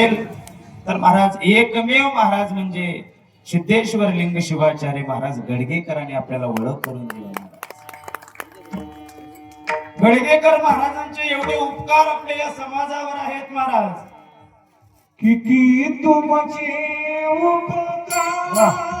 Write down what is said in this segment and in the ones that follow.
तर महाराज एकमेव महाराज म्हणजे सिद्धेश्वर लिंग शिवाचार्य महाराज गडगेकरांनी आपल्याला ओळख करून दिला गडगेकर महाराजांचे एवढे उपकार आपल्या या समाजावर आहेत महाराज. किती तुमचे उपकार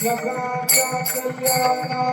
जगाच्या कल्याणा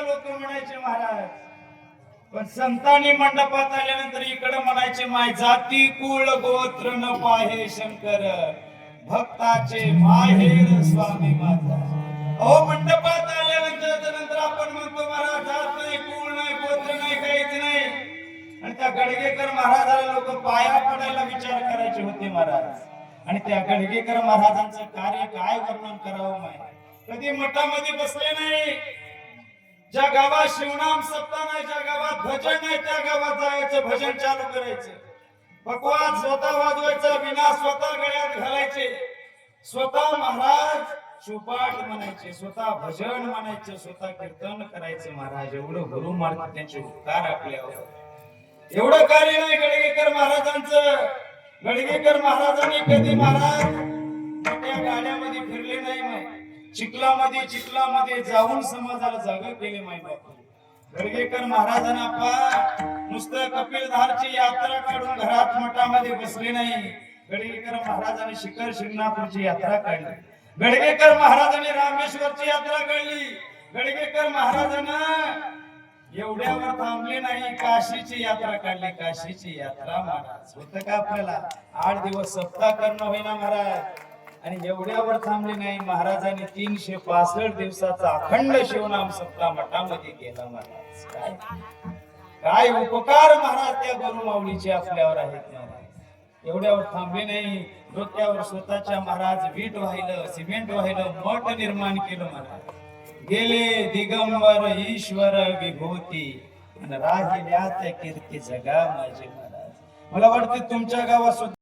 लोक म्हणायचे महाराज पण संतांनी मंडपात आल्यानंतर इकडे म्हणायचे माय जाती कुळ गोत्र न पाहे शंकर भक्ताचे माहेर स्वामी माझा अहो मंडपात आल्यानंतर नंतर आपण म्हणतो महाराज जात नाही कुळ नाही गोत्र नाही काहीच नाही. आणि त्या गडगेकर महाराजाला लोक पाया पडायला विचार करायचे होते महाराज. आणि त्या गडगेकर महाराजांचं कार्य काय वर्णन करावं माहिती? कधी मठामध्ये बसले नाही ज्या गावात शिवनाम सत्ता नाही ज्या गावात भजन नाही त्या गावात जायचं भजन चालू करायचं. पकवाद स्वतः वाजवायचा विना स्वतः गळ्यात घालायचे. स्वतः महाराज सुपाठ म्हणायचे स्वतः भजन म्हणायचे स्वतः कीर्तन करायचे महाराज. एवढं गुरु मार्ग त्यांचे उपकार आपल्यावर. एवढं कार्य नाही गडगेकर महाराजांचं. गडगेकर महाराजांनी कधी महाराज मोठ्या गाड्यामध्ये फिरले नाही माय चिखलामध्ये चिखलामध्ये जाऊन समाजाला जागर केले माय बापू. गडगेकर महाराजांना पा. नुसतं कपिलधारची यात्रा काढून घरात मठामध्ये बसले नाही. गडगेकर महाराजांनी शिखर शिंगणापूरची यात्रा काढली. गडगेकर महाराजांनी रामेश्वरची यात्रा काढली. गडगेकर महाराजांना एवढ्यावर थांबले नाही काशीची यात्रा काढली. काशीची यात्रा महाराज होत का आपल्याला? आठ दिवस सप्ताह करणं होईना महाराज. आणि एवढ्यावर थांबले नाही. महाराजांनी तीनशे पासष्ट दिवसाचा अखंड शिवनाम सप्ता मठामध्ये केला महाराज. काय? काय उपकार महाराज त्या गुरु माऊलीचे आपल्यावर आहेत महाराज. एवढ्यावर थांबले नाही. डोक्यावर स्वतःच्या महाराज वीट व्हायलं सिमेंट व्हायलं मठ निर्माण केलं महाराज. गेले दिगंबर ईश्वर विभूती. आणि राहिल्या त्या कीर्ती जगा माझे महाराज. मला वाटते तुमच्या गावात